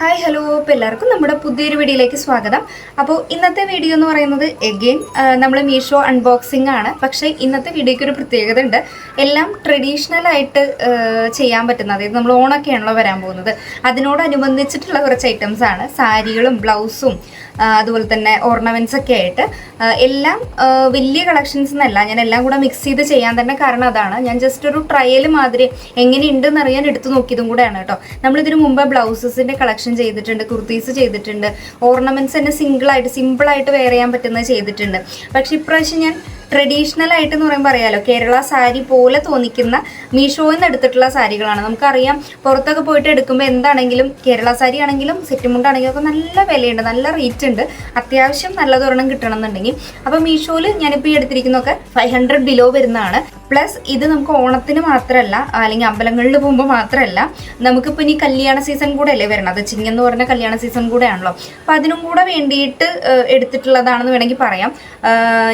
Hi hello അപ്പോൾ എല്ലാവർക്കും നമ്മുടെ പുതിയൊരു വീഡിയോയിലേക്ക് സ്വാഗതം. അപ്പോൾ ഇന്നത്തെ വീഡിയോ എന്ന് പറയുന്നത് എഗെയിൻ നമ്മൾ മീഷോ അൺബോക്സിംഗ് ആണ്. പക്ഷേ ഇന്നത്തെ വീഡിയോയ്ക്ക് ഒരു പ്രത്യേകത ഉണ്ട്. എല്ലാം ട്രഡീഷണൽ ആയിട്ട് ചെയ്യാൻ പറ്റുന്ന അതായത് നമ്മൾ ഓണൊക്കെയാണല്ലോ വരാൻ പോകുന്നത്. അതിനോടനുബന്ധിച്ചിട്ടുള്ള കുറച്ച് ഐറ്റംസ് ആണ്. സാരികളും ബ്ലൗസും അതുപോലെ തന്നെ ഓർണമെന്റ്സ് ഒക്കെ ആയിട്ട്. എല്ലാം വലിയ കളക്ഷൻസ് എന്നല്ല. ഞാൻ എല്ലാം കൂടെ മിക്സ് ചെയ്ത് ചെയ്യാൻ തന്നെ കാരണം അതാണ്. ഞാൻ ജസ്റ്റ് ഒരു ട്രയൽ മാതിരി എങ്ങനെയുണ്ടെന്ന് അറിയാൻ എടുത്തു നോക്കിയതും കൂടെയാണ് കേട്ടോ. നമ്മളിതിനു മുമ്പ് ബ്ലൗസസിന്റെ കളക്ഷൻ ചെയ്തിട്ടുണ്ട് കുർത്തീസ് ചെയ്തിട്ടുണ്ട് ഓർണമെന്റ്സ് തന്നെ സിമ്പിൾ ആയിട്ട് വെയർ ചെയ്യാൻ പറ്റുന്നത് ചെയ്തിട്ടുണ്ട്. പക്ഷെ ഇപ്രാവശ്യം ഞാൻ ട്രഡീഷണൽ ആയിട്ട് എന്ന് പറയുമ്പോൾ അറിയാലോ. കേരള സാരി പോലെ തോന്നിക്കുന്ന മീഷോയിൽ നിന്ന് എടുത്തിട്ടുള്ള സാരികളാണ്. നമുക്കറിയാം പുറത്തൊക്കെ പോയിട്ട് എടുക്കുമ്പോൾ എന്താണെങ്കിലും കേരള സാരി ആണെങ്കിലും സെറ്റ് മുണ്ടാണെങ്കിലും ഒക്കെ നല്ല വിലയുണ്ട് നല്ല റേറ്റ് ഉണ്ട്. അത്യാവശ്യം നല്ലതൊരെണ്ണം കിട്ടണം എന്നുണ്ടെങ്കിൽ അപ്പോൾ മീഷോയിൽ ഞാനിപ്പോൾ ഈ എടുത്തിരിക്കുന്നതൊക്കെ ഫൈവ് ഹൺഡ്രഡ് ബിലോ വരുന്നതാണ്. പ്ലസ് ഇത് നമുക്ക് ഓണത്തിന് മാത്രമല്ല അല്ലെങ്കിൽ അമ്പലങ്ങളിൽ പോകുമ്പോൾ മാത്രമല്ല നമുക്കിപ്പോൾ ഇനി കല്യാണ സീസൺ കൂടെ അല്ലേ വരണത് ചിങ്ങെന്ന് പറഞ്ഞ കല്യാണ സീസൺ കൂടെ ആണല്ലോ അപ്പം അതിനും കൂടെ വേണ്ടിയിട്ട് എടുത്തിട്ടുള്ളതാണെന്ന് വേണമെങ്കിൽ പറയാം.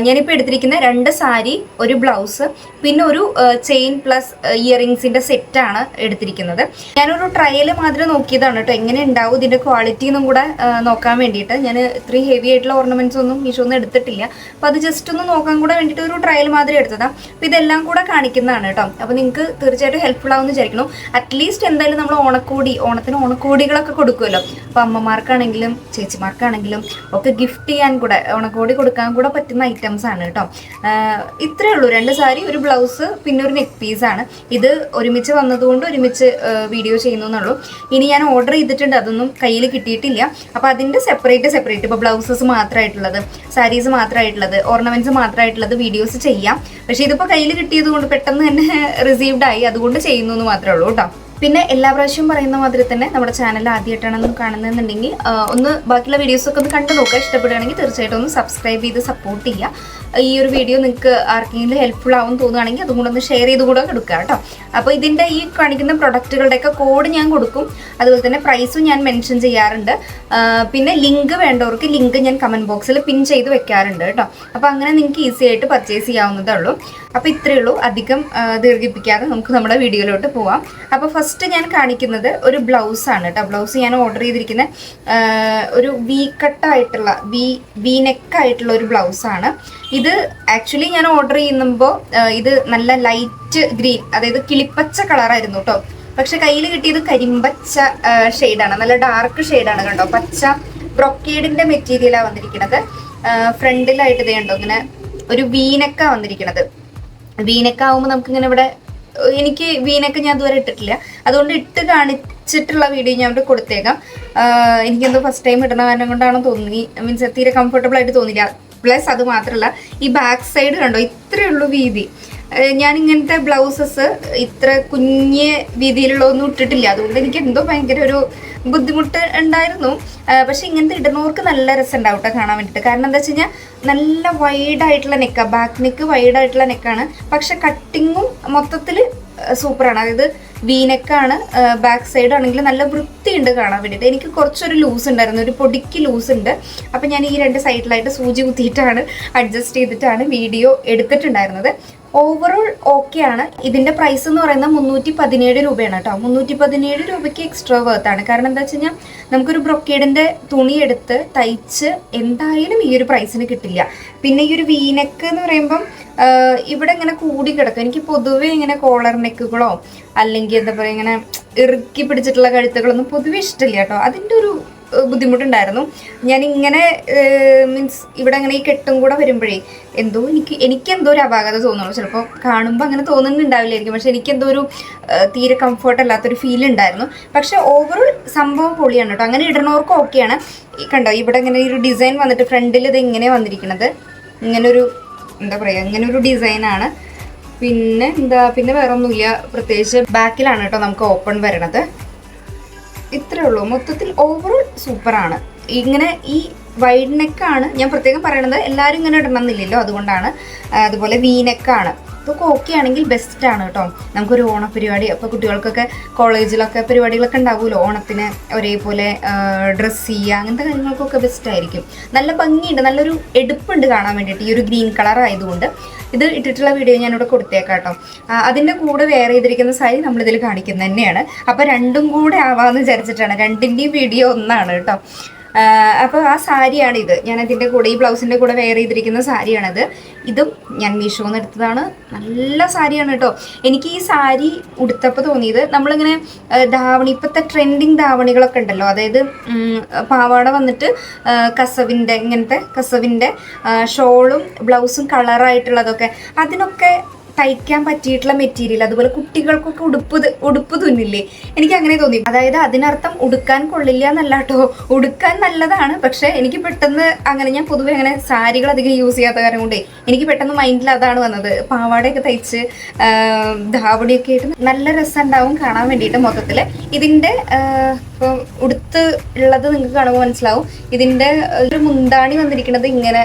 ഞാനിപ്പോൾ എടുത്തിരിക്കുന്ന രണ്ട് സാരി ഒരു ബ്ലൗസ് പിന്നെ ഒരു ചെയിൻ പ്ലസ് ഇയറിങ്സിന്റെ സെറ്റാണ് എടുത്തിരിക്കുന്നത്. ഞാനൊരു ട്രയൽ മാത്രം നോക്കിയതാണ് കേട്ടോ. എങ്ങനെ ഉണ്ടാവും ഇതിന്റെ ക്വാളിറ്റി എന്നും കൂടെ നോക്കാൻ വേണ്ടിയിട്ട്. ഞാൻ ഇത്രയും ഹെവി ആയിട്ടുള്ള ഓർണമെന്റ്സ് ഒന്നും മീഷോ ഒന്നും എടുത്തിട്ടില്ല. അപ്പോൾ അത് ജസ്റ്റ് ഒന്ന് നോക്കാൻ കൂടെ വേണ്ടിയിട്ട് ഒരു ട്രയൽ മാത്രമേ എടുത്തതാണ് അപ്പോൾ ഇതെല്ലാം കൂടെ കാണിക്കുന്നതാണ് കേട്ടോ. അപ്പോൾ നിങ്ങൾക്ക് തീർച്ചയായിട്ടും ഹെൽപ്ഫുൾ ആവുമെന്ന് വിചാരിക്കണം അറ്റ്ലീസ്റ്റ് എന്തായാലും നമ്മൾ ഓണക്കോടി ഓണത്തിന് ഓണക്കോടികളൊക്കെ കൊടുക്കുമല്ലോ. അപ്പോൾ അമ്മമാർക്കാണെങ്കിലും ചേച്ചിമാർക്കാണെങ്കിലും ഒക്കെ ഗിഫ്റ്റ് ചെയ്യാൻ കൂടെ ഓണക്കോടി കൊടുക്കാൻ കൂടെ പറ്റുന്ന ഐറ്റംസ് ആണ് കേട്ടോ. ഇത്രേ ഉള്ളൂ. രണ്ട് സാരി ഒരു ബ്ലൗസ് പിന്നെ ഒരു നെക്ക് പീസ് ആണ്. ഇത് ഒരുമിച്ച് വന്നതുകൊണ്ട് ഒരുമിച്ച് വീഡിയോ ചെയ്യുന്നു എന്നുള്ളൂ. ഇനി ഞാൻ ഓർഡർ ചെയ്തിട്ടുണ്ട്. അതൊന്നും കയ്യിൽ കിട്ടിയിട്ടില്ല. അപ്പോൾ അതിന്റെ സെപ്പറേറ്റ് സെപ്പറേറ്റ് ഇപ്പോൾ ബ്ലൗസസ് മാത്രമായിട്ടുള്ളത് സാരീസ് മാത്രമായിട്ടുള്ളത് ഓർണമെന്റ്സ് മാത്രമായിട്ടുള്ളത് വീഡിയോസ് ചെയ്യാം. പക്ഷേ ഇതിപ്പോൾ കയ്യിൽ കിട്ടിയത് കൊണ്ട് പെട്ടെന്ന് തന്നെ റിസീവ്ഡ് ആയി. അതുകൊണ്ട് ചെയ്യുന്നു എന്ന് മാത്രമേ ഉള്ളൂ കേട്ടോ. പിന്നെ എല്ലാ പ്രാവശ്യവും പറയുന്ന മാതിരി തന്നെ നമ്മുടെ ചാനൽ ആദ്യമായിട്ടാണ് കാണുന്നതെന്നുണ്ടെങ്കിൽ ഒന്ന് ബാക്കിയുള്ള വീഡിയോസൊക്കെ ഒന്ന് കണ്ടു നോക്കുക. ഇഷ്ടപ്പെടുകയാണെങ്കിൽ തീർച്ചയായിട്ടും ഒന്ന് സബ്സ്ക്രൈബ് ചെയ്ത് സപ്പോർട്ട് ചെയ്യുക. ഈ ഒരു വീഡിയോ നിങ്ങൾക്ക് ആർക്കെങ്കിലും ഹെൽപ്ഫുൾ ആവും തോന്നുകയാണെങ്കിൽ അതും കൂടെ ഒന്ന് ഷെയർ ചെയ്ത് കൂടെ കൊടുക്കുക കേട്ടോ. അപ്പോൾ ഇതിന്റെ ഈ കാണിക്കുന്ന പ്രൊഡക്റ്റുകളുടെയൊക്കെ കോഡ് ഞാൻ കൊടുക്കും. അതുപോലെ തന്നെ പ്രൈസും ഞാൻ മെൻഷൻ ചെയ്യാറുണ്ട്. പിന്നെ ലിങ്ക് വേണ്ടവർക്ക് ലിങ്ക് ഞാൻ കമന്റ് ബോക്സിൽ പിൻ ചെയ്ത് വെക്കാറുണ്ട് കേട്ടോ. അപ്പോൾ അങ്ങനെ നിങ്ങൾക്ക് ഈസി ആയിട്ട് പർച്ചേസ് ചെയ്യാവുന്നതേ ഉള്ളൂ. അപ്പോൾ ഇത്രയേ ഉള്ളൂ. അധികം ദീർഘിപ്പിക്കാതെ നമുക്ക് നമ്മുടെ വീഡിയോയിലോട്ട് പോവാം. അപ്പോൾ ഫസ്റ്റ് ഞാൻ കാണിക്കുന്നത് ഒരു ബ്ലൗസാണ് കേട്ടോ. ബ്ലൗസ് ഞാൻ ഓർഡർ ചെയ്തിരിക്കുന്ന ഒരു വി കട്ടായിട്ടുള്ള വി വി നെക്കായിട്ടുള്ള ഒരു ബ്ലൗസാണ് ഇത് ആക്ച്വലി ഞാൻ ഓർഡർ ചെയ്യുമ്പോൾ ഇത് നല്ല ലൈറ്റ് ഗ്രീൻ അതായത് കിളിപ്പച്ച കളറായിരുന്നു കേട്ടോ പക്ഷെ കയ്യിൽ കിട്ടിയത് കരിമ്പച്ച ഷെയ്ഡാണ് നല്ല ഡാർക്ക് ഷെയ്ഡാണ് കണ്ടോ. പച്ച ബ്രൊക്കേഡിന്റെ മെറ്റീരിയലാണ് വന്നിരിക്കുന്നത് ഫ്രണ്ടിലായിട്ട് ഇത് കണ്ടോ ഇങ്ങനെ ഒരു വീനക്ക വന്നിരിക്കുന്നത് വീനക്ക ആവുമ്പോൾ നമുക്ക് ഇങ്ങനെ ഇവിടെ എനിക്ക് വീനക്ക ഞാൻ ഇതുവരെ ഇട്ടിട്ടില്ല. അതുകൊണ്ട് ഇട്ട് കാണിച്ചിട്ടുള്ള വീഡിയോ ഞാൻ ഇവിടെ കൊടുത്തേക്കാം. എനിക്കെന്തോ ഫസ്റ്റ് ടൈം ഇടുന്ന കാരണം കൊണ്ടാണോ തോന്നി മീൻസ് തീരെ കംഫർട്ടബിൾ ആയിട്ട് തോന്നില്ല. പ്ലസ് അത് മാത്രമല്ല ഈ ബാക്ക് സൈഡ് കണ്ടോ ഇത്രയേ ഉള്ളൂ വീതി. ഞാൻ ഇങ്ങനത്തെ ബ്ലൗസസ് ഇത്ര കുഞ്ഞ് വീതിയിലുള്ളതൊന്നും ഇട്ടിട്ടില്ല. അതുകൊണ്ട് എനിക്ക് എന്തോ ഭയങ്കര ഒരു ബുദ്ധിമുട്ട് ഉണ്ടായിരുന്നു. പക്ഷെ ഇങ്ങനത്തെ ഇടുന്നവർക്ക് നല്ല രസം ഉണ്ടാവും കാണാൻ വേണ്ടിയിട്ട് കാരണം എന്താ വെച്ച് കഴിഞ്ഞാൽ നല്ല വൈഡായിട്ടുള്ള നെക്കാണ് ബാക്ക് നെക്ക് വൈഡായിട്ടുള്ള നെക്കാണ് പക്ഷെ കട്ടിങ്ങും മൊത്തത്തിൽ സൂപ്പറാണ്. അതായത് വീനെക്കാണ് ബാക്ക് സൈഡ് ആണെങ്കിൽ നല്ല വൃത്തിയുണ്ട് കാണാൻ വേണ്ടിയിട്ട്. എനിക്ക് കുറച്ചൊരു ലൂസ് ഉണ്ടായിരുന്നു ഒരു പൊടിക്ക് ലൂസ് ഉണ്ട്. അപ്പം ഞാൻ ഈ രണ്ട് സൈഡിലായിട്ട് സൂചി കുത്തിയിട്ടാണ് അഡ്ജസ്റ്റ് ചെയ്തിട്ടാണ് വീഡിയോ എടുത്തിട്ടുണ്ടായിരുന്നത്. ഓവറോൾ ആണ്. ഇതിന്റെ പ്രൈസ് എന്ന് പറയുന്നത് മുന്നൂറ്റി പതിനേഴ് രൂപയാണ് കേട്ടോ. മുന്നൂറ്റി പതിനേഴ് രൂപയ്ക്ക് എക്സ്ട്രാ വേർത്താണ് കാരണം എന്താ വെച്ച് കഴിഞ്ഞാൽ നമുക്കൊരു ബ്രൊക്കേഡിന്റെ തുണി എടുത്ത് തയ്ച്ച് എന്തായാലും ഈ ഒരു പ്രൈസിന് കിട്ടില്ല. പിന്നെ ഈ ഒരു വീനെക്ക് എന്ന് പറയുമ്പം ഇവിടെ ഇങ്ങനെ കൂടി കിടക്കും. എനിക്ക് പൊതുവേ ഇങ്ങനെ കോളർ നെക്കുകളോ അല്ലെങ്കിൽ എന്താ പറയുക ഇങ്ങനെ ഇറുക്കി പിടിച്ചിട്ടുള്ള കഴുത്തുകളൊന്നും പൊതുവേ ഇഷ്ടമില്ല കേട്ടോ. അതിന്റെ ഒരു ബുദ്ധിമുട്ടുണ്ടായിരുന്നു. ഞാൻ ഇങ്ങനെ മീൻസ് ഇവിടെ അങ്ങനെ ഈ കെട്ടും കൂടെ വരുമ്പോഴേ എന്തോ എനിക്ക് എനിക്ക് എന്തോ ഒരു അപാകത തോന്നുള്ളൂ ചിലപ്പോൾ കാണുമ്പോൾ അങ്ങനെ തോന്നുന്നുണ്ടാവില്ലായിരിക്കും. പക്ഷെ എനിക്ക് എന്തോ ഒരു തീരെ കംഫർട്ട് അല്ലാത്തൊരു ഫീൽ ഉണ്ടായിരുന്നു. പക്ഷെ ഓവറോൾ സംഭവം പൊളിയാണ് കേട്ടോ. അങ്ങനെ ഇടണവർക്ക് ഓക്കെയാണ് കണ്ടോ ഇവിടെ ഇങ്ങനെ ഒരു ഡിസൈൻ വന്നിട്ട് ഫ്രണ്ടിൽ ഇത് ഇങ്ങനെ വന്നിരിക്കുന്നത് ഇങ്ങനൊരു എന്താ പറയുക ഇങ്ങനെ ഒരു ഡിസൈനാണ് പിന്നെ എന്താ പിന്നെ വേറെ ഒന്നുമില്ല പ്രത്യേകിച്ച് ബാക്കിലാണ് കേട്ടോ നമുക്ക് ഓപ്പൺ വരണത്. ഇത്രേ ഉള്ളൂ. മൊത്തത്തിൽ ഓവറോൾ സൂപ്പറാണ് ഇങ്ങനെ ഈ വൈഡ് നെക്കാണ് ഞാൻ പ്രത്യേകം പറയണത്. എല്ലാവരും ഇങ്ങനെ ഇടണമെന്നില്ലല്ലോ. അതുകൊണ്ടാണ് അതുപോലെ വി നെക്കാണ് അതൊക്കെ ഓക്കെ ആണെങ്കിൽ ബെസ്റ്റ് ആണ് കേട്ടോ. നമുക്കൊരു ഓണപരിപാടി അപ്പോൾ കുട്ടികൾക്കൊക്കെ കോളേജിലൊക്കെ പരിപാടികളൊക്കെ ഉണ്ടാവുമല്ലോ. ഓണത്തിന് ഒരേപോലെ ഡ്രസ്സ് ചെയ്യുക അങ്ങനത്തെ കാര്യങ്ങൾക്കൊക്കെ ബെസ്റ്റ് ആയിരിക്കും. നല്ല ഭംഗിയുണ്ട് നല്ലൊരു എടുപ്പുണ്ട് കാണാൻ വേണ്ടിയിട്ട്. ഈ ഒരു ഗ്രീൻ കളർ ആയതുകൊണ്ട് ഇത് ഇട്ടിട്ടുള്ള വീഡിയോ ഞാനിവിടെ കൊടുത്തേക്കാം കേട്ടോ. അതിന്റെ കൂടെ വേറെ ചെയ്തിരിക്കുന്ന സാരി നമ്മളിതിൽ കാണിക്കുന്നത് തന്നെയാണ്. അപ്പോൾ രണ്ടും കൂടെ ആവാമെന്ന് വിചാരിച്ചിട്ടാണ്. രണ്ടിന്റെയും വീഡിയോ ഒന്നാണ് കേട്ടോ. അപ്പോൾ ആ സാരിയാണ് ഇത്. ഞാൻ അതിന്റെ കൂടെ ഈ ബ്ലൗസിന്റെ കൂടെ വെയർ ചെയ്തിരിക്കുന്ന സാരിയാണിത്. ഇതും ഞാൻ മീഷോന്ന് എടുത്തതാണ്. നല്ല സാരിയാണ് കേട്ടോ. എനിക്ക് ഈ സാരി ഉടുത്തപ്പോൾ തോന്നിയത് നമ്മളിങ്ങനെ ധാവണി ഇപ്പോഴത്തെ ട്രെൻഡിങ് ധാവണികളൊക്കെ ഉണ്ടല്ലോ. അതായത് പാവാട വന്നിട്ട് കസവിന്റെ ഇങ്ങനത്തെ കസവിന്റെ ഷോളും ബ്ലൗസും കളറായിട്ടുള്ളതൊക്കെ അതിനൊക്കെ തയ്ക്കാൻ പറ്റിയിട്ടുള്ള മെറ്റീരിയൽ അതുപോലെ കുട്ടികൾക്കൊക്കെ ഉടുപ്പ് ഉടുപ്പ് തുന്നില്ലേ? എനിക്ക് അങ്ങനെ തോന്നി. അതായത് അതിനർത്ഥം ഉടുക്കാൻ കൊള്ളില്ല എന്നല്ല കേട്ടോ ഉടുക്കാൻ നല്ലതാണ് പക്ഷെ എനിക്ക് പെട്ടെന്ന് അങ്ങനെ ഞാൻ പൊതുവെ അങ്ങനെ സാരികൾ അധികം യൂസ് ചെയ്യാത്ത കാരണം കൊണ്ടേ എനിക്ക് പെട്ടെന്ന് മൈൻഡിൽ അതാണ് വന്നത്. പാവാടയൊക്കെ തയ്ച്ച് ധാവടിയൊക്കെ ആയിട്ട് നല്ല രസം ഉണ്ടാവും കാണാൻ വേണ്ടിയിട്ട് മൊത്തത്തിൽ ഇതിന്റെ ഉടുത്ത് ഉള്ളത് നിങ്ങൾക്ക് കാണുമ്പോൾ മനസ്സിലാവും. ഇതിന്റെ ഒരു മുന്താണി വന്നിരിക്കുന്നത് ഇങ്ങനെ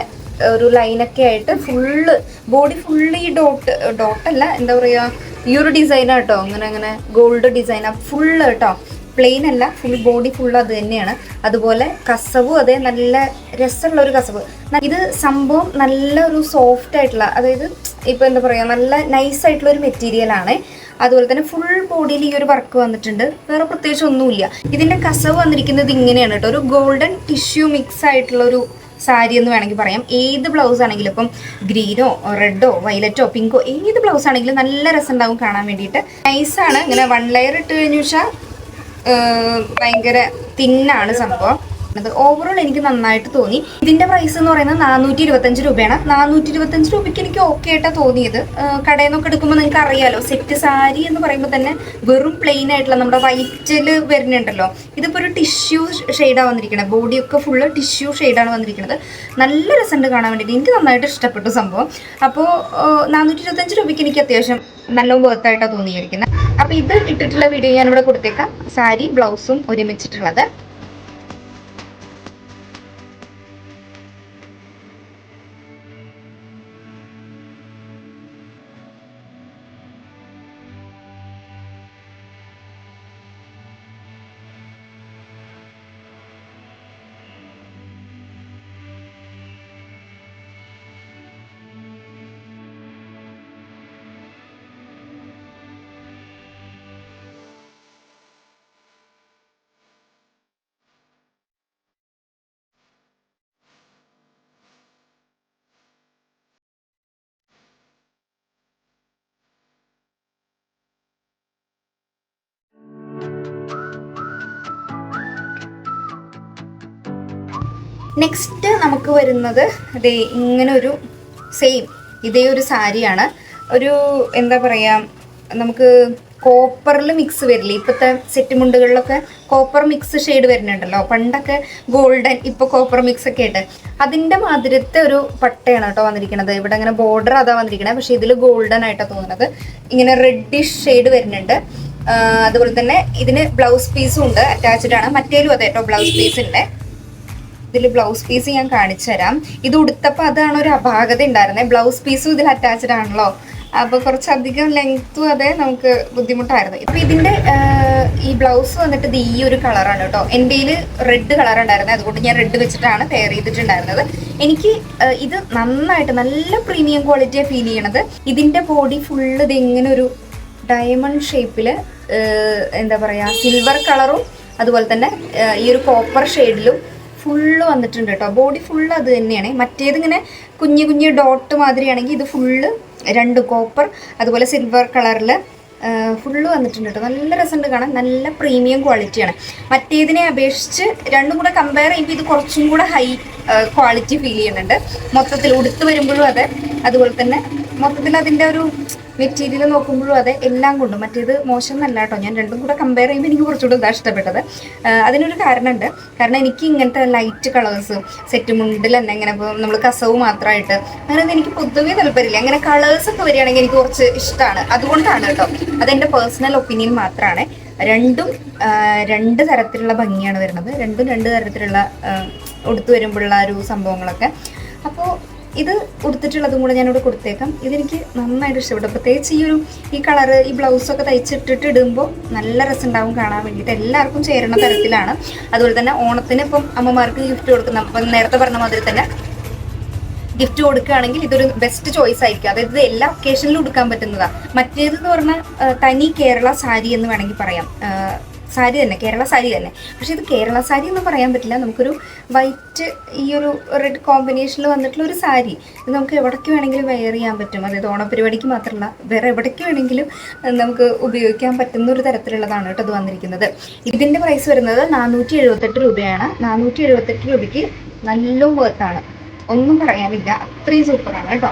ഒരു ലൈനൊക്കെ ആയിട്ട് ഫുള്ള് ബോഡി ഫുള്ള് ഈ ഡോട്ട് ഡോട്ടല്ല എന്താ പറയുക ഈ ഒരു ഡിസൈനാണ് കേട്ടോ അങ്ങനെ അങ്ങനെ ഗോൾഡ് ഡിസൈനാണ് ഫുള്ള് കേട്ടോ പ്ലെയിൻ അല്ല ഫുൾ ബോഡി ഫുൾ അത് തന്നെയാണ്. അതുപോലെ കസവും അതേ നല്ല രസമുള്ള ഒരു കസവ്. ഇത് സംഭവം നല്ല ഒരു സോഫ്റ്റ് ആയിട്ടുള്ള അതായത് ഇപ്പം എന്താ പറയുക നല്ല നൈസ് ആയിട്ടുള്ള ഒരു മെറ്റീരിയൽ ആണ്. അതുപോലെ തന്നെ ഫുൾ ബോഡിയിൽ ഈ ഒരു വർക്ക് വന്നിട്ടുണ്ട്. വേറെ പ്രത്യേകിച്ച് ഒന്നുമില്ല. ഇതിന്റെ കസവ് വന്നിരിക്കുന്നത് ഇങ്ങനെയാണ് കേട്ടോ ഒരു ഗോൾഡൻ ടിഷ്യൂ മിക്സ് ആയിട്ടുള്ള ഒരു സാരി എന്ന് വേണമെങ്കിൽ പറയാം. ഏത് ബ്ലൗസ് ആണെങ്കിലും ഇപ്പം ഗ്രീനോ റെഡോ വയലറ്റോ പിങ്കോ ഏത് ബ്ലൗസ് ആണെങ്കിലും നല്ല രസം കാണാൻ വേണ്ടിയിട്ട്. നൈസാണ് ഇങ്ങനെ വൺ ലെയർ ഇട്ട് കഴിഞ്ഞു വെച്ചാൽ ഭയങ്കര തിന്നാണ് സംഭവം. അത് ഓവറോൾ എനിക്ക് നന്നായിട്ട് തോന്നി. ഇതിന്റെ പ്രൈസ് എന്ന് പറയുന്നത് നാനൂറ്റി ഇരുപത്തഞ്ച് രൂപയാണ്. നാനൂറ്റി ഇരുപത്തഞ്ച് രൂപയ്ക്ക് എനിക്ക് ഓക്കെ ആയിട്ടാ തോന്നിയത്. കടയിൽ നിന്നൊക്കെ എടുക്കുമ്പോൾ നിങ്ങൾക്ക് അറിയാലോ സെറ്റ് സാരി എന്ന് പറയുമ്പോൾ തന്നെ വെറും പ്ലെയിൻ ആയിട്ടുള്ള നമ്മുടെ വൈറ്റിൽ വരുന്നുണ്ടല്ലോ. ഇതിപ്പോ ഒരു ടിഷ്യൂ ഷെയ്ഡാണ് വന്നിരിക്കുന്നത് ബോഡിയൊക്കെ ഫുള്ള് ടിഷ്യൂ ഷെയ്ഡാണ് വന്നിരിക്കുന്നത് നല്ല രസമുണ്ട് കാണാൻ വേണ്ടിയിട്ട്. എനിക്ക് നന്നായിട്ട് ഇഷ്ടപ്പെട്ടു സംഭവം. അപ്പോൾ നാനൂറ്റി ഇരുപത്തഞ്ച് രൂപയ്ക്ക് എനിക്ക് അത്യാവശ്യം നല്ല വേർത്തായിട്ടാണ് തോന്നിയിരിക്കുന്നത്. അപ്പോൾ ഇത് ഇട്ടിട്ടുള്ള വീഡിയോ ഞാനിവിടെ കൊടുത്തേക്കാം. സാരി ബ്ലൗസും ഒരുമിച്ചിട്ടുള്ളത്. നെക്സ്റ്റ് നമുക്ക് വരുന്നത് ദേ ഇങ്ങനെ ഒരു സെയിം ഇതേ ഒരു സാരിയാണ്. ഒരു എന്താ പറയുക നമുക്ക് കോപ്പറിൽ മിക്സ് വരില്ലേ? ഇപ്പോഴത്തെ സെറ്റ് മുണ്ടുകളിലൊക്കെ കോപ്പർ മിക്സ് ഷെയ്ഡ് വരുന്നുണ്ടല്ലോ. പണ്ടൊക്കെ ഗോൾഡൻ ഇപ്പോൾ കോപ്പർ മിക്സ് ഒക്കെ ആയിട്ട്. അതിന്റെ മാതിരത്തെ ഒരു പട്ടയാണ് കേട്ടോ വന്നിരിക്കുന്നത് ഇവിടെ അങ്ങനെ ബോർഡർ അതാ വന്നിരിക്കുന്നത് പക്ഷേ ഇതിൽ ഗോൾഡൻ ആയിട്ടാണ് തോന്നുന്നത്. ഇങ്ങനെ റെഡിഷ് ഷെയ്ഡ് വരുന്നുണ്ട്. അതുപോലെ തന്നെ ഇതിന് ബ്ലൗസ് പീസും ഉണ്ട്. അറ്റാച്ച്ഡ് ആണ്. മറ്റേലും അതെ കേട്ടോ ബ്ലൗസ് പീസിന്റെ ഇതിൽ ബ്ലൗസ് പീസ് ഞാൻ കാണിച്ചു തരാം ഇത് ഉടുത്തപ്പോൾ അതാണ് ഒരു അപാകത ഉണ്ടായിരുന്നത് ബ്ലൗസ് പീസും ഇതിൽ അറ്റാച്ച്ഡ് ആണല്ലോ. അപ്പൊ കുറച്ചധികം ലെങ്ത്തും അതെ നമുക്ക് ബുദ്ധിമുട്ടായിരുന്നു. ഇപ്പൊ ഇതിന്റെ ഈ ബ്ലൗസ് വന്നിട്ട് ഇത് ഈ ഒരു കളറാണ് കേട്ടോ. എന്റെ റെഡ് കളർ ഉണ്ടായിരുന്നത് അതുകൊണ്ട് ഞാൻ റെഡ് വെച്ചിട്ടാണ് പെയർ ചെയ്തിട്ടുണ്ടായിരുന്നത്. എനിക്ക് ഇത് നന്നായിട്ട് നല്ല പ്രീമിയം ക്വാളിറ്റിയെ ഫീൽ ചെയ്യണത്. ഇതിന്റെ ബോഡി ഫുള്ള് ഇത് ഇങ്ങനെ ഒരു ഡയമണ്ട് ഷേപ്പിൽ എന്താ പറയുക സിൽവർ കളറും അതുപോലെ തന്നെ ഈ ഒരു കോപ്പർ ഷെയ്ഡിലും ഫുള്ള് വന്നിട്ടുണ്ട് കേട്ടോ ബോഡി ഫുള്ള് അത് തന്നെയാണ്. മറ്റേത് ഇങ്ങനെ കുഞ്ഞു കുഞ്ഞു ഡോട്ട് മാതിരിയാണെങ്കിൽ ഇത് ഫുള്ള് രണ്ട് കോപ്പർ അതുപോലെ സിൽവർ കളറിൽ ഫുള്ള് വന്നിട്ടുണ്ട് കേട്ടോ നല്ല രസമുണ്ട് കാണാൻ. നല്ല പ്രീമിയം ക്വാളിറ്റിയാണ് മറ്റേതിനെ അപേക്ഷിച്ച് രണ്ടും കൂടെ കമ്പയർ ചെയ്യുമ്പോൾ ഇത് കുറച്ചും കൂടെ ഹൈ ക്വാളിറ്റി ഫീൽ ചെയ്യുന്നുണ്ട്. മൊത്തത്തിൽ ഉടുത്ത് വരുമ്പോഴും അതെ. അതുപോലെ തന്നെ മൊത്തത്തിൽ അതിന്റെ ഒരു മെറ്റീരിയൽ നോക്കുമ്പോഴും അതെ എല്ലാം കൊണ്ടും. മറ്റേത് മോശം എന്നല്ല കേട്ടോ. ഞാൻ രണ്ടും കൂടെ കമ്പയർ ചെയ്യുമ്പോൾ എനിക്ക് കുറച്ചുകൂടെ ഇതാ ഇഷ്ടപ്പെട്ടത്. അതിനൊരു കാരണമുണ്ട്. കാരണം എനിക്ക് ഇങ്ങനത്തെ ലൈറ്റ് കളേഴ്സ് സെറ്റ് മുണ്ടിൽ തന്നെ ഇങ്ങനെ നമ്മൾ കസവ് മാത്രമായിട്ട് അങ്ങനെ എനിക്ക് പൊതുവേ താല്പര്യമില്ല. അങ്ങനെ കളേഴ്സ് ഒക്കെ വരികയാണെങ്കിൽ എനിക്ക് കുറച്ച് ഇഷ്ടമാണ് അതുകൊണ്ടാണ് കേട്ടോ. അതെന്റെ പേഴ്സണൽ ഒപ്പീനിയൻ മാത്രമാണ് രണ്ടും രണ്ട് തരത്തിലുള്ള ഭംഗിയാണ് വരുന്നത്. രണ്ടും രണ്ട് തരത്തിലുള്ള ഉടുത്തു വരുമ്പോഴുള്ള ഒരു സംഭവങ്ങളൊക്കെ. ഇത് ഉടുത്തിട്ടുള്ളതും കൂടെ ഞാനിവിടെ കൊടുത്തേക്കാം. ഇതെനിക്ക് നന്നായിട്ട് ഇഷ്ടപ്പെട്ടു. പ്രത്യേകിച്ച് ഈ ഒരു ഈ കളറ് ഈ ബ്ലൗസൊക്കെ തയ്ച്ചിട്ടിട്ട് ഇടുമ്പോൾ നല്ല രസമുണ്ടാവും കാണാൻ വേണ്ടിയിട്ട്. എല്ലാവർക്കും ചേരുന്ന തരത്തിലാണ്. അതുപോലെ തന്നെ ഓണത്തിന് ഇപ്പം അമ്മമാർക്ക് ഗിഫ്റ്റ് കൊടുക്കുന്ന അപ്പം നേരത്തെ പറഞ്ഞ മാതിരി തന്നെ ഗിഫ്റ്റ് കൊടുക്കുകയാണെങ്കിൽ ഇതൊരു ബെസ്റ്റ് ചോയ്സ് ആയിരിക്കും. അതായത് ഇത് എല്ലാ ഒക്കേഷനിലും കൊടുക്കാൻ പറ്റുന്നതാണ് മറ്റേത് എന്ന് പറഞ്ഞാൽ തനി കേരള സാരി എന്ന് വേണമെങ്കിൽ പറയാം. സാരി തന്നെ കേരള സാരി തന്നെ. പക്ഷെ ഇത് കേരള സാരി എന്ന് പറയാൻ പറ്റില്ല. നമുക്കൊരു വൈറ്റ് ഈ ഒരു റെഡ് കോമ്പിനേഷനിൽ വന്നിട്ടുള്ള ഒരു സാരി ഇത് നമുക്ക് എവിടേക്ക് വേണമെങ്കിലും വെയർ ചെയ്യാൻ പറ്റും. അതായത് ഓണപരിപാടിക്ക് മാത്രമല്ല വേറെ എവിടേക്ക് വേണമെങ്കിലും നമുക്ക് ഉപയോഗിക്കാൻ പറ്റുന്ന ഒരു തരത്തിലുള്ളതാണ് കേട്ടോ അത് വന്നിരിക്കുന്നത്. ഇതിന്റെ പ്രൈസ് വരുന്നത് നാനൂറ്റി എഴുപത്തെട്ട് രൂപയാണ്. നാനൂറ്റി എഴുപത്തെട്ട് രൂപയ്ക്ക് നല്ല വർത്താണ് ഒന്നും പറയാനില്ല. അത്രയും സൂപ്പറാണ് കേട്ടോ.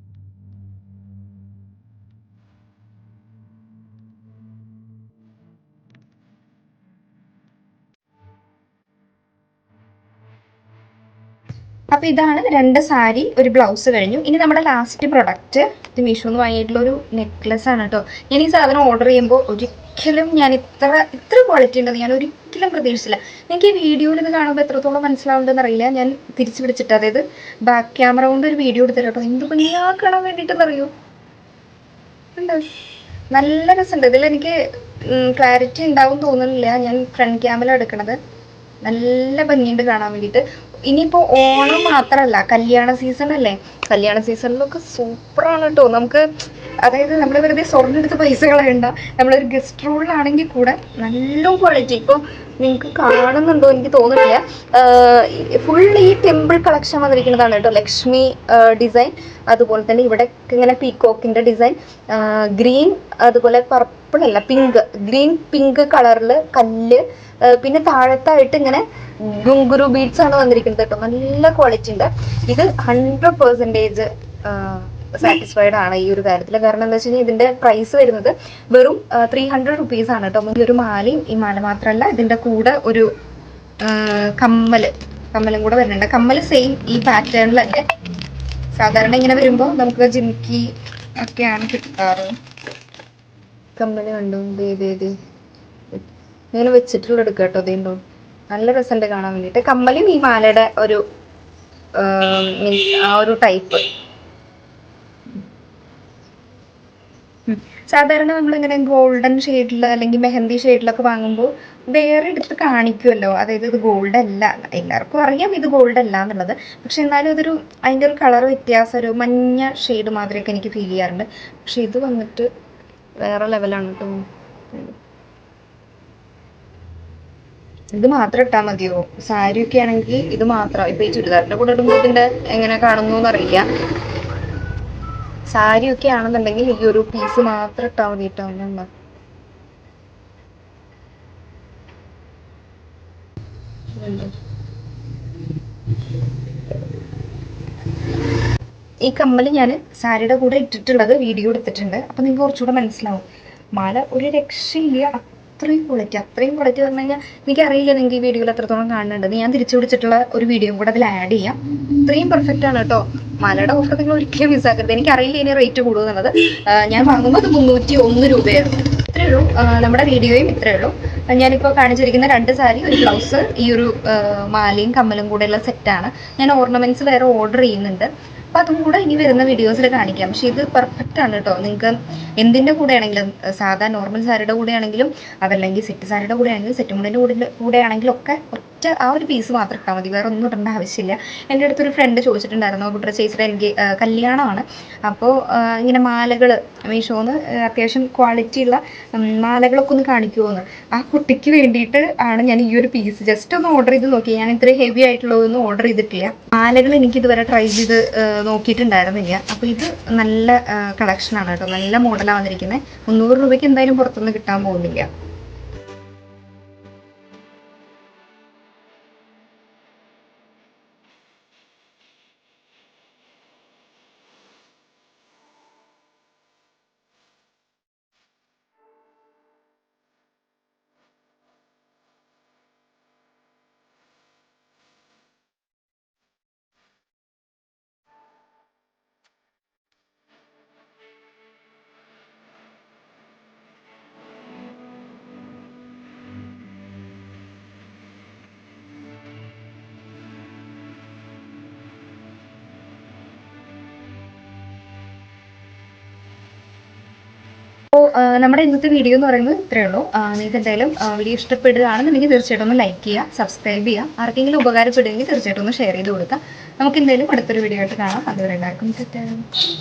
അപ്പൊ ഇതാണ് രണ്ട് സാരി ഒരു ബ്ലൗസ് കഴിഞ്ഞു. ഇനി നമ്മുടെ ലാസ്റ്റ് പ്രൊഡക്റ്റ് ഇത് മീഷോന്ന് വാങ്ങിയിട്ടുള്ള ഒരു നെക്ലസ് ആണ് കേട്ടോ ഞാൻ ഈ സാധനം ഓർഡർ ചെയ്യുമ്പോൾ ഒരിക്കലും ഞാൻ ഇത്ര ഇത്ര ക്വാളിറ്റി ഉണ്ടെന്ന് ഞാൻ ഒരിക്കലും പ്രതീക്ഷിച്ചില്ല. എനിക്ക് ഈ വീഡിയോയിൽ ഇത് കാണുമ്പോൾ എത്രത്തോളം മനസ്സിലാവുന്നുണ്ടെന്ന് അറിയില്ല. ഞാൻ തിരിച്ചു പിടിച്ചിട്ട് അതായത് ബാക്ക് ക്യാമറ കൊണ്ട് ഒരു വീഡിയോ എടുത്തിട്ട് കേട്ടോ എന്ത് ഭംഗിയാക്കണം കാണാൻ ഉണ്ടോ നല്ല രസമുണ്ട് ഇതിലെനിക്ക് ക്ലാരിറ്റി ഉണ്ടാവും തോന്നുന്നില്ല. ഞാൻ ഫ്രണ്ട് ക്യാമറ എടുക്കണത്. നല്ല ഭംഗിയുണ്ട് കാണാൻ വേണ്ടിയിട്ട്. ഇനിയിപ്പോ ഓണം മാത്രമല്ല കല്യാണ സീസൺ അല്ലേ? കല്യാണ സീസണിലൊക്കെ സൂപ്പറാണ് കേട്ടോ നമുക്ക് അതായത് നമ്മൾ വെറുതെ സ്വർണം എടുത്ത് പൈസ കളയണ്ട. നമ്മളൊരു ഗസ്റ്റ് റൂളിലാണെങ്കിൽ കൂടെ നല്ല ക്വാളിറ്റി ഇപ്പോൾ നിങ്ങൾക്ക് കാണുന്നുണ്ടോ? എനിക്ക് തോന്നുന്നില്ല. ഫുൾ ഈ ടെമ്പിൾ കളക്ഷൻ വന്നിരിക്കുന്നതാണ് കേട്ടോ. ലക്ഷ്മി ഡിസൈൻ അതുപോലെ തന്നെ ഇവിടെ ഇങ്ങനെ പീകോക്കിന്റെ ഡിസൈൻ ഗ്രീൻ അതുപോലെ പർപ്പിൾ അല്ല പിങ്ക് ഗ്രീൻ പിങ്ക് കളറിൽ കല്ല്. പിന്നെ താഴത്തായിട്ട് ഇങ്ങനെ ഗുങ്കുരു ബീഡ്സ് ആണ് വന്നിരിക്കുന്നത് കേട്ടോ. നല്ല ക്വാളിറ്റി ഉണ്ട്. ഇത് ഹൺഡ്രഡ് പെർസെന്റേജ് സാറ്റിസ്ഫൈഡ് ആണ് ഈ ഒരു കാര്യത്തിൽ കാരണം എന്താ വെച്ച് കഴിഞ്ഞാൽ ഇതിന്റെ പ്രൈസ് വരുന്നത് വെറും ത്രീ ഹൺഡ്രഡ് റുപ്പീസ് ആണ് കേട്ടോ ഈ ഒരു മാലയും ഈ മാല മാത്രമല്ല ഇതിന്റെ കൂടെ ഒരു കമ്മൽ കമ്മൽ കൂടെ വരുന്നുണ്ട്. കമ്മൽ സെയിം ഈ പാറ്റേണിൽ തന്നെ സാധാരണ ഇങ്ങനെ വരുമ്പോൾ നമുക്ക് ജിമിക്കി ഒക്കെയാണ് കിട്ടാറ്. കമ്മൽ കണ്ടു? ഇങ്ങനെ വെച്ചിട്ടുള്ള എടുക്കുക കേട്ടോ നല്ല രസമുണ്ട് കാണാൻ വേണ്ടിയിട്ട്. കമ്മലും ഈ മാലയുടെ ഒരു ആ ഒരു ടൈപ്പ് സാധാരണ നമ്മളിങ്ങനെ ഗോൾഡൻ ഷെയ്ഡിൽ അല്ലെങ്കിൽ മെഹന്തി ഷെയ്ഡിലൊക്കെ വാങ്ങുമ്പോൾ വേറെ എടുത്ത് കാണിക്കുമല്ലോ അതായത് ഇത് ഗോൾഡ് അല്ല. എല്ലാവർക്കും അറിയാം ഇത് ഗോൾഡ് അല്ല എന്നുള്ളത്. പക്ഷെ എന്നാലും അതൊരു അതിന്റെ ഒരു കളർ വ്യത്യാസം ഒരു മഞ്ഞ ഷെയ്ഡ് മാതിരിയൊക്കെ എനിക്ക് ഫീൽ ചെയ്യാറുണ്ട്. പക്ഷെ ഇത് വന്നിട്ട് വേറെ ലെവലാണ് കേട്ടോ ഇത് മാത്രം ഇട്ടാൽ മതിയോ? സാരിയൊക്കെ ആണെങ്കിൽ ഇത് മാത്രം. ഇപ്പൊ ഈ ചുരിദാറിന്റെ കൂടെ ഇടുമ്പോൾ ഇതിന്റെ എങ്ങനെ കാണുന്നു എന്നറിയില്ല. സാരി ഒക്കെ ആണെന്നുണ്ടെങ്കിൽ ഈ ഒരു പീസ് മാത്രം ഇട്ടാൽ മതി കേട്ടോ ഒന്നുണ്ടോ ഈ കമ്മൽ ഞാൻ സാരിയുടെ കൂടെ ഇട്ടിട്ടുള്ളത് വീഡിയോ എടുത്തിട്ടുണ്ട്. അപ്പം നിങ്ങൾക്ക് കുറച്ചുകൂടെ മനസ്സിലാവും. മാല ഒരു രക്ഷയില്ല അത്രയും ക്വാളിറ്റി അത്രയും ക്വാളിറ്റി പറഞ്ഞു കഴിഞ്ഞാൽ എനിക്കറിയില്ല നിങ്ങൾക്ക് ഈ വീഡിയോയിൽ എത്രത്തോളം കാണുന്നുണ്ട് ഞാൻ തിരിച്ചു പിടിച്ചിട്ടുള്ള ഒരു വീഡിയോയും കൂടെ അതിൽ ആഡ് ചെയ്യാം. ഇത്രയും പെർഫെക്റ്റ് ആണ് കേട്ടോ മാലയുടെ ഓഫർ നിങ്ങൾ ഒരിക്കലും മിസ്സാക്കരുത് എനിക്കറിയില്ല ഇനി റേറ്റ് കൂടുമെന്നുള്ളത് ഞാൻ വാങ്ങുമ്പോൾ മുന്നൂറ്റി ഒന്ന് രൂപയാണ്. ഇത്രയേ ഉള്ളൂ. നമ്മുടെ വീഡിയോയും ഇത്രയേ ഉള്ളൂ. ഞാനിപ്പോൾ കാണിച്ചിരിക്കുന്ന രണ്ട് സാരി ഒരു ബ്ലൗസ് ഈ ഒരു മാലയും കമ്മലും കൂടെയുള്ള സെറ്റാണ് ഞാൻ ഓർണമെന്റ്സ് വേറെ ഓർഡർ ചെയ്യുന്നുണ്ട്. അപ്പം അതും കൂടെ ഇനി വരുന്ന വീഡിയോസിൽ കാണിക്കാം. പക്ഷെ ഇത് പെർഫെക്റ്റ് ആണ് കേട്ടോ നിങ്ങൾക്ക് എന്തിന്റെ കൂടെ ആണെങ്കിലും സാധാ നോർമൽ സാരിയുടെ കൂടെ ആണെങ്കിലും അതല്ലെങ്കിൽ സെറ്റ് സാരിയുടെ കൂടെ ആണെങ്കിലും സെറ്റ് മുണ്ടിന്റെ കൂടെ കൂടെ ആണെങ്കിലും ഒക്കെ ഒറ്റ ആ ഒരു പീസ് മാത്രം ഇട്ടാൽ മതി. വേറെ ഒന്നും ഇടേണ്ട ആവശ്യമില്ല. എന്റെ അടുത്തൊരു ഫ്രണ്ട് ചോദിച്ചിട്ടുണ്ടായിരുന്നു കുട്ടറ ചേച്ചിയുടെ എനിക്ക് കല്യാണമാണ്. അപ്പോൾ ഇങ്ങനെ മാലകൾ മീഷോന്ന് അത്യാവശ്യം ക്വാളിറ്റി ഉള്ള മാലകളൊക്കെ ഒന്ന് കാണിക്കുമോന്ന് ആ കുട്ടിക്ക് വേണ്ടിയിട്ട് ആണ് ഞാൻ ഈ ഒരു പീസ് ജസ്റ്റ് ഒന്ന് ഓർഡർ ചെയ്ത് നോക്കി ഞാൻ ഇത്ര ഹെവി ആയിട്ടുള്ളതൊന്നും ഓർഡർ ചെയ്തിട്ടില്ല. മാലകൾ എനിക്ക് ഇതുവരെ ട്രൈ ചെയ്ത് നോക്കിയിട്ടുണ്ടായിരുന്നില്ല. അപ്പോൾ ഇത് നല്ല കളക്ഷനാണ് കേട്ടോ. നല്ല മോഡലാണ് വന്നിരിക്കുന്നത് മുന്നൂറ് രൂപയ്ക്ക് എന്തായാലും പുറത്തുനിന്ന് കിട്ടാൻ പോകുന്നില്ല. നമ്മുടെ ഇന്നത്തെ വീഡിയോ എന്ന് പറയുന്നത് ഇത്രയേ ഉള്ളൂ. നിങ്ങൾക്ക് എന്തായാലും വീഡിയോ ഇഷ്ടപ്പെടുകയാണെന്നുണ്ടെങ്കിൽ തീർച്ചയായിട്ടും ഒന്ന് ലൈക്ക് ചെയ്യുക സബ്സ്ക്രൈബ് ചെയ്യുക. ആർക്കെങ്കിലും ഉപകാരപ്പെടുമെങ്കിൽ തീർച്ചയായിട്ടും ഒന്ന് ഷെയർ ചെയ്ത് കൊടുക്കുക. നമുക്ക് എന്തായാലും അടുത്തൊരു വീഡിയോ ആയിട്ട് കാണാം. അതുവരെ എല്ലാവർക്കും തെറ്റാണ്